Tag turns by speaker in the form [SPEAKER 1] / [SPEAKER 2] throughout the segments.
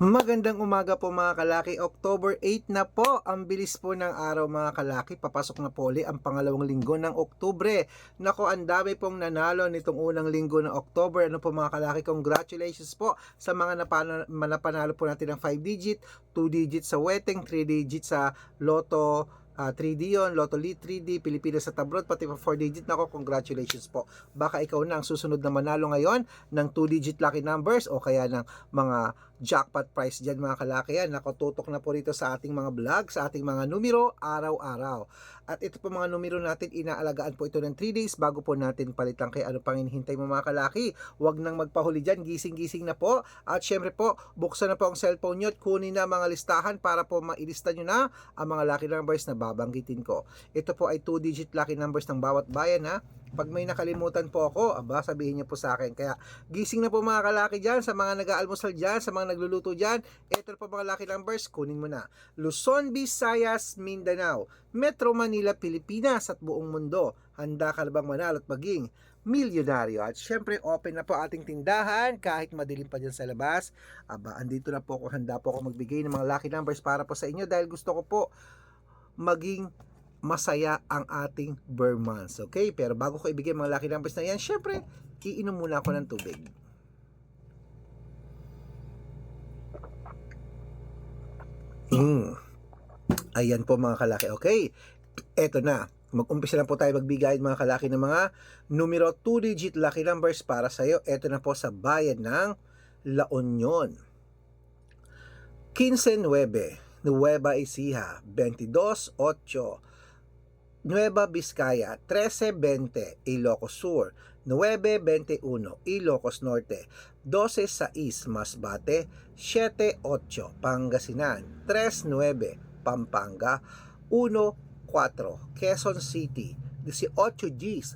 [SPEAKER 1] Magandang umaga po mga kalaki. October 8 na po. Ang bilis po ng araw mga kalaki. Papasok na po ulit ang pangalawang linggo ng Oktubre. Nako, ang dami pong nanalo nitong unang linggo ng October. Ano po mga kalaki, congratulations po sa mga napano, napanalo po natin ng 5 digit, 2 digit sa wedding, 3 digit sa Lotto ah, 3D yon, Lotto Lead 3D, Pilipinas sa Tabrot, pati pa 4 digit. Nako, congratulations po. Baka ikaw na ang susunod na manalo ngayon ng 2 digit lucky numbers o kaya ng mga jackpot price dyan mga kalaki yan. Nakatutok na po rito sa ating mga vlog, sa ating mga numero araw-araw. At ito po mga numero natin, inaalagaan po ito ng 3 days bago po natin palitan kay ano pang hinihintay mo mga kalaki. Huwag nang magpahuli dyan, gising-gising na po. At syempre po, buksan na po ang cellphone nyo at kunin na mga listahan para po mailista nyo na ang mga lucky numbers na babanggitin ko. Ito po ay 2-digit lucky numbers ng bawat bayan ha. Pag may nakalimutan po ako, aba, sabihin niyo po sa akin. Kaya gising na po mga kalaki dyan, sa mga nag-aalmusal dyan, sa mga nagluluto dyan. Ito po mga lucky numbers, kunin mo na. Luzon, Visayas, Mindanao, Metro Manila, Pilipinas at buong mundo. Handa ka na bang manalo at maging milyonaryo. At syempre, open na po ating tindahan kahit madilim pa dyan sa labas. Aba, andito na po ako, handa po ako magbigay ng mga lucky numbers para po sa inyo dahil gusto ko po maging masaya ang ating Burr months. Okay? Pero bago ko ibigay mga lucky numbers na yan, syempre, iinom muna ako ng tubig. Mm. Ayan po mga kalaki. Okay? Eto na. Mag-umpisa na po tayo magbigay mga kalaki ng mga numero 2-digit lucky numbers para sa iyo. Eto na po sa bayan ng La Union. 15-9, Nueva Ecija, 22-8, Nueva Vizcaya, 13-20, Ilocos Sur, 9-21, Ilocos Norte, 12-6, Masbate, 7-8, Pangasinan, 3-9, Pampanga, 1-4, Quezon City, 18 Gs.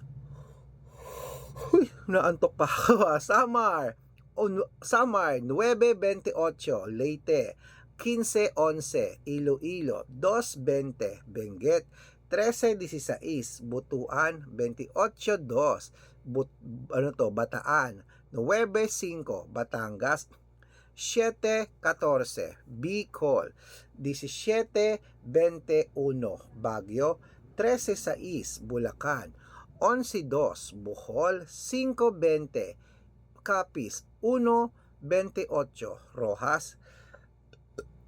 [SPEAKER 1] Uy, naantok pa ako. ah. Samar, On- Samar, 9-28, Leyte, 15-11, Iloilo, 2-20, Benguet, 13-16, Butuan, 28-2, But, ano to, Bataan, 9-5, Batangas, 7-14, Bicol, 17-21, Baguio, 13-6, Bulacan, 11-2, Bohol, 5-20, Capiz, 1-28, Rojas,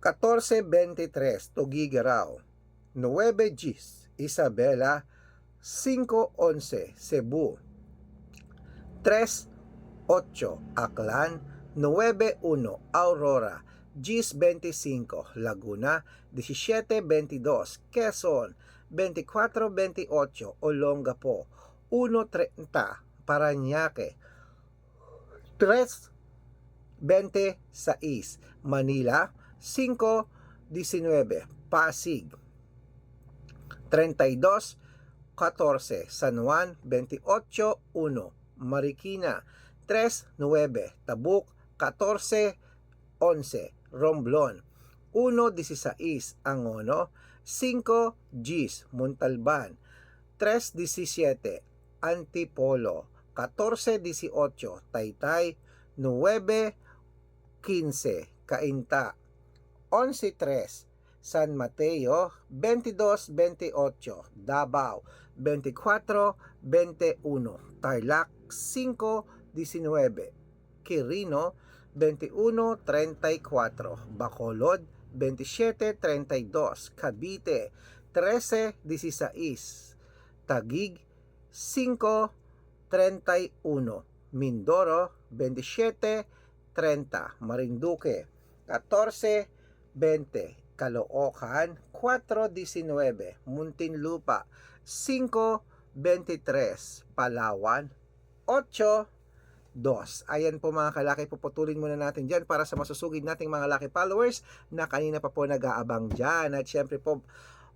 [SPEAKER 1] 14-23, Tugigaraw, 9 Gs, Isabela, 5-11, Cebu, 3-8, Aklan, 9-1, Aurora, Gs 25, Laguna, 17-22, Quezon, 24-28, Olongapo, 1-30, Paranaque, 3-26, Manila, 5-19, Pasig, 32, 14, San Juan, 28, 1, Marikina, 3, 9, Tabuk, 14, 11, Romblon, 1, 16, Angono, 5, Gis, Montalban, 3, 17, Antipolo, 14, 18, Taytay, 9, 15, Cainta, 11, 3, San Mateo, 22-28, Davao, 24-21, Tarlac, 5-19, Quirino, 21-34, Bacolod, 27-32, Cavite, 13-16, Tagig, 5-31, Mindoro, 27-30, Marinduque, 14-20, Caloocan, 4.19, Muntinlupa, 5.23, Palawan, 8.2. Ayan po mga kalaki, puputulin muna natin dyan para sa masusugid nating mga laki followers na kanina pa po nag-aabang dyan. At syempre po,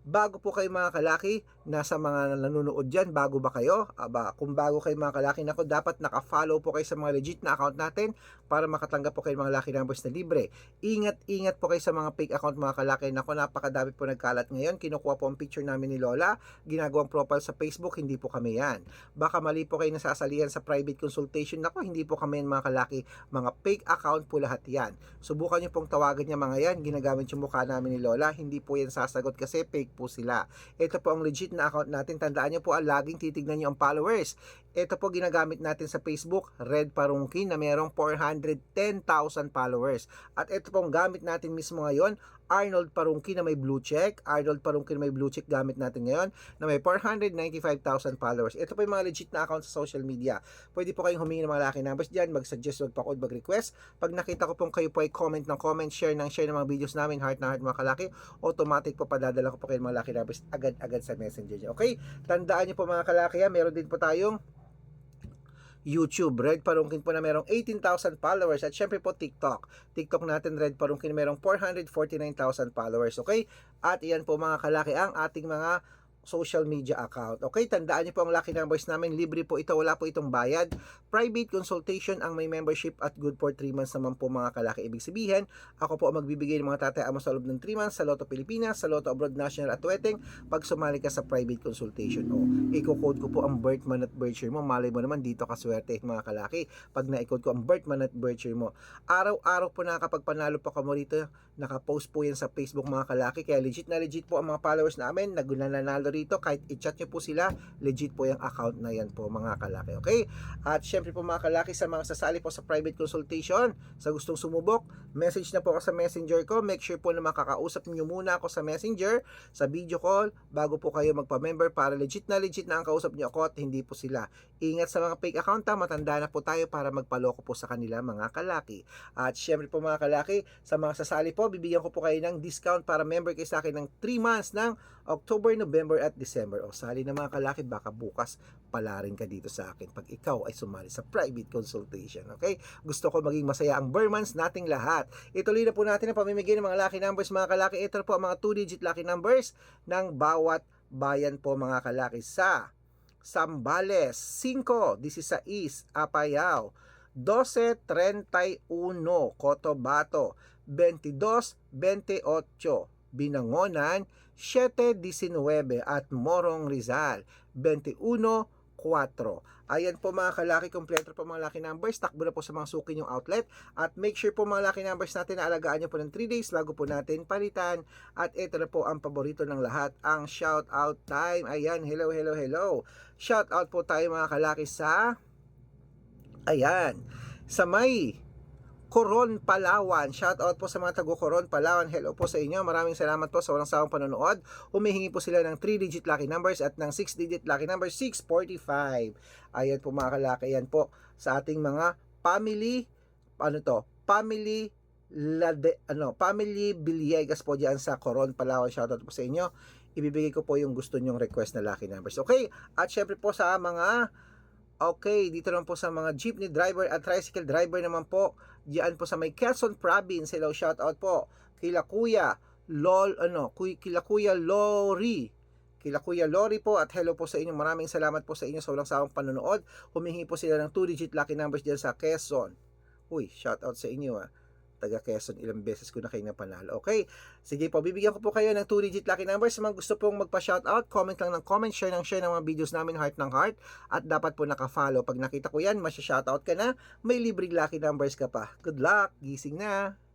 [SPEAKER 1] bago po kayo mga kalaki, nasa mga nanonood dyan, bago ba kayo? Aba, kung bago kayo mga kalaki, nako dapat naka-follow po kayo sa mga legit na account natin para makatanggap po kayo mga lucky numbers na libre. Ingat-ingat po kayo sa mga fake account mga kalaki. Nako, napakadami po nagkalat ngayon. Kinukuha po ang picture namin ni Lola, ginagawang profile sa Facebook, hindi po kami yan. Baka mali po kayo nasasalihan sa private consultation. Nako, hindi po kami yan mga kalaki. Mga fake account po lahat yan. Subukan nyo pong tawagan niya mga yan. Ginagamit yung mukha namin ni Lola. Hindi po yan sasagot kasi fake po sila. Ito po ang legit na account natin. Tandaan nyo po, ang laging titignan nyo ang followers. Ito po ginagamit natin sa Facebook, Red Parungkin na mayroong 410,000 followers. At ito pong gamit natin mismo ngayon, Arnold Parungkin na may blue check. Arnold Parungkin na may blue check gamit natin ngayon na may 495,000 followers. Ito po yung mga legit na account sa social media. Pwede po kayong humingi ng mga lucky numbers dyan, mag-suggest, magpa-code, mag-request. Pag nakita ko pong kayo po ay comment ng comment, share ng share ng mga videos namin, heart na heart mga kalaki, automatic po padadala ko po kayo ng mga lucky numbers agad-agad sa messenger nyo. Okay? Tandaan nyo po mga kalaki, ha? meron din po tayong YouTube. Red Parungkin po na merong 18,000 followers at syempre po TikTok. TikTok natin Red Parungkin merong 449,000 followers. Okay? At iyan po mga kalaki ang ating mga social media account. Okay, tandaan niyo po ang lucky numbers namin. Libre po ito, wala po itong bayad. Private consultation ang may membership at good for 3 months naman po mga kalaki. Ibig sabihin, ako po ang magbibigay ng mga tatayaan sa loob ng 3 months sa Lotto Pilipinas, sa Lotto Abroad National at Wedding pag sumali ka sa private consultation. O, i-code ko po ang birth month at birth year mo. Malay mo naman dito kaswerte mga kalaki. Pag na-code ko ang birth month at birth year mo. Araw-araw po nakakapagpanalo po ka mo rito. Nakapost po yan sa Facebook mga kalaki. Kaya legit na legit po ang mga followers namin. Nagunanalo rito. Kahit i-chat nyo po sila, legit po yung account na yan po mga kalaki. Okay? At syempre po mga kalaki sa mga sasali po sa private consultation, sa gustong sumubok, message na po ako sa messenger ko. Make sure po na makakausap nyo muna ako sa messenger, sa video call, bago po kayo magpa-member para legit na legit na ang kausap nyo ako at hindi po sila. Ingat sa mga fake account ha, matanda na po tayo para magpaloko po sa kanila mga kalaki. At syempre po mga kalaki, sa mga sasali po, bibigyan ko po kayo ng discount para member kayo sa akin ng 3 months ng October, November at December. O sali na mga kalaki, baka bukas pala rin ka dito sa akin pag ikaw ay sumali sa private consultation. Okay? Gusto ko maging masaya ang Burmans nating lahat. Ituloy na po natin ang pamimigay ng mga lucky numbers mga kalaki. Ito po ang mga 2-digit lucky numbers ng bawat bayan po mga kalaki sa Sambales 5, 16, Apayao 12.31 Cotabato 22.28 Binangonan 7.19 at Morong Rizal 21.4 Ayan po mga kalaki, kompleto po mga lucky numbers. Takbo na po sa mga suki yung outlet. At make sure po mga lucky numbers natin na alagaan nyo po ng 3 days bago po natin palitan. At ito na po ang paborito ng lahat, ang shout out time. Ayan, hello, hello, hello. Shout out po tayo mga kalaki sa Ayan. Sa may Coron, Palawan. Shout out po sa mga tago Coron, Palawan. Hello po sa inyo. Maraming salamat po sa walang sawang panonood. Humihingi po sila ng 3-digit lucky numbers at ng 6-digit lucky number 645. Ayan po mga kalaki. Ayan po sa ating mga family ano to? Family Lade, ano, Family Biliegas po diyan sa Coron, Palawan. Shout out po sa inyo. Ibibigay ko po yung gusto nyong request na lucky numbers. Okay? At syempre po sa mga Okay, dito naman po sa mga jeepney driver at tricycle driver naman po, diyan po sa may Quezon Province. Hello, shout out po. Kila Kuya Lol ano, kila Kuya Lori. Kila Kuya Lori po at hello po sa inyo. Maraming salamat po sa inyo sa walang sawang panonood. Humingi po sila ng 2-digit lucky numbers diyan sa Quezon. Uy, shout out sa inyo ah taga Quezon, ilang beses ko na kayo napanalo. Okay? Sige po, bibigyan ko po kayo ng 2-digit lucky numbers. Sa mga gusto pong magpa-shoutout, comment lang ng comment, share ng share ng mga videos namin, heart ng heart. At dapat po naka-follow. Pag nakita ko yan, masya-shoutout ka na, may libreng lucky numbers ka pa. Good luck! Gising na!